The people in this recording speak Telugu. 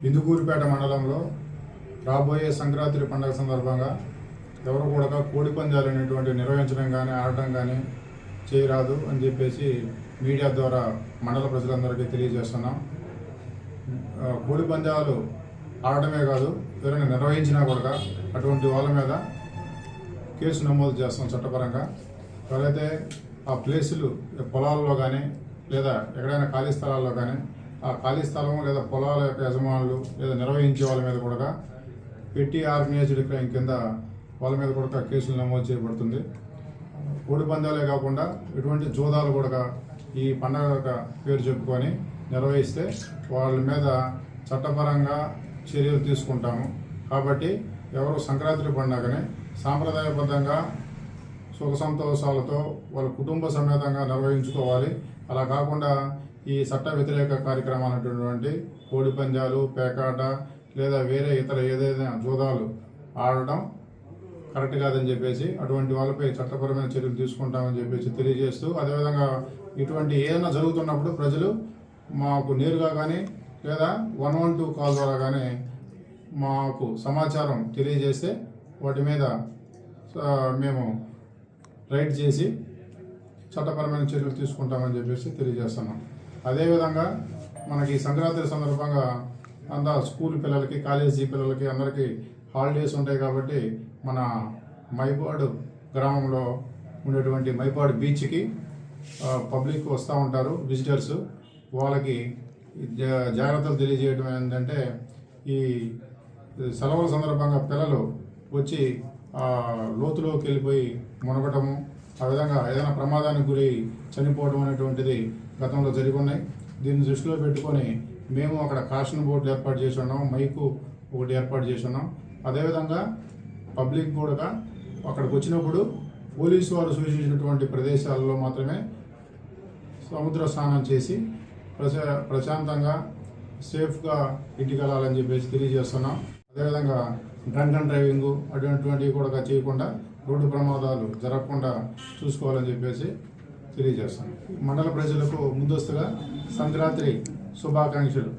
ఇందుకూరిపేట మండలంలో రాబోయే సంక్రాంతి పండుగ సందర్భంగా ఎవరు కూడా కోడి పందాలు అనేటువంటి నిర్వహించడం కానీ ఆడటం కానీ చేయరాదు అని చెప్పేసి మీడియా ద్వారా మండల ప్రజలందరికీ తెలియజేస్తున్నాం. కోడి పందాలు ఆడటమే కాదు ఎవరైనా నిర్వహించినా కూడా అటువంటి వాళ్ళ మీద కేసు నమోదు చేస్తాం చట్టపరంగా. ఎవరైతే ఆ ప్లేసులు పొలాల్లో కానీ లేదా ఎక్కడైనా ఖాళీ స్థలాల్లో కానీ ఆ ఖాళీ స్థలం లేదా పొలాల యొక్క యజమానులు లేదా నిర్వహించే వాళ్ళ మీద కూడా పెట్టి ఆర్గనైజ్డ్ క్రైమ్ కింద వాళ్ళ మీద కూడా కేసులు నమోదు చేయబడుతుంది. కోడి పందాలే కాకుండా ఇటువంటి జూదాలు కూడా ఈ పండగ యొక్క పేరు చెప్పుకొని నిర్వహిస్తే వాళ్ళ మీద చట్టపరంగా చర్యలు తీసుకుంటాము. కాబట్టి ఎవరు సంక్రాంతి పండుగని సాంప్రదాయబద్ధంగా సుఖ సంతోషాలతో వాళ్ళ కుటుంబ సమేతంగా నిర్వహించుకోవాలి. అలా కాకుండా ఈ చట్ట వ్యతిరేక కార్యక్రమాలు అనేటటువంటి కోడి పందాలు పేకాట లేదా వేరే ఇతర ఏదైనా జూదాలు ఆడటం కరెక్ట్ కాదని చెప్పేసి అటువంటి వాళ్ళపై చట్టపరమైన చర్యలు తీసుకుంటామని చెప్పేసి తెలియజేస్తూ అదేవిధంగా ఇటువంటి ఏదైనా జరుగుతున్నప్పుడు ప్రజలు మాకు నేరుగా కానీ లేదా వన్ వన్ టూ కాల్ ద్వారా కానీ మాకు సమాచారం తెలియజేస్తే వాటి మీద మేము రైడ్ చేసి చట్టపరమైన చర్యలు తీసుకుంటామని చెప్పేసి తెలియజేస్తున్నాం. అదేవిధంగా మనకి సంక్రాంతి సందర్భంగా అంతా స్కూల్ పిల్లలకి కాలేజీ పిల్లలకి అందరికీ హాలిడేస్ ఉంటాయి కాబట్టి మన మైపాడు గ్రామంలో ఉండేటువంటి మైపాడు బీచ్కి పబ్లిక్ వస్తూ ఉంటారు విజిటర్స్ వాళ్ళకి జాగ్రత్తలు తెలియజేయడం ఏంటంటే ఈ సెలవుల సందర్భంగా పిల్లలు వచ్చి లోతులోకి వెళ్ళిపోయి మునగటము ఆ విధంగా ఏదైనా ప్రమాదానికి గురి చనిపోవడం అనేటువంటిది గతంలో జరిగి ఉన్నాయి దీన్ని దృష్టిలో పెట్టుకొని మేము అక్కడ కాషన్ బోర్డులు ఏర్పాటు చేసి ఉన్నాం మైకు ఒకటి ఏర్పాటు చేసి ఉన్నాం. అదేవిధంగా పబ్లిక్ కూడా అక్కడికి వచ్చినప్పుడు పోలీసు వారు సూచించినటువంటి ప్రదేశాల్లో మాత్రమే సముద్ర స్నానం చేసి ప్రశా ప్రశాంతంగా సేఫ్గా ఇంటికి వెళ్ళాలని చెప్పేసి తెలియజేస్తున్నాం. అదేవిధంగా డ్రంక్ అండ్ డ్రైవింగ్ అటువంటివి కూడా చేయకుండా రోడ్డు ప్రమాదాలు జరగకుండా చూసుకోవాలని చెప్పేసి తెలియజేస్తాను. మండల ప్రజలకు ముందస్తుగా సంక్రాంతి శుభాకాంక్షలు.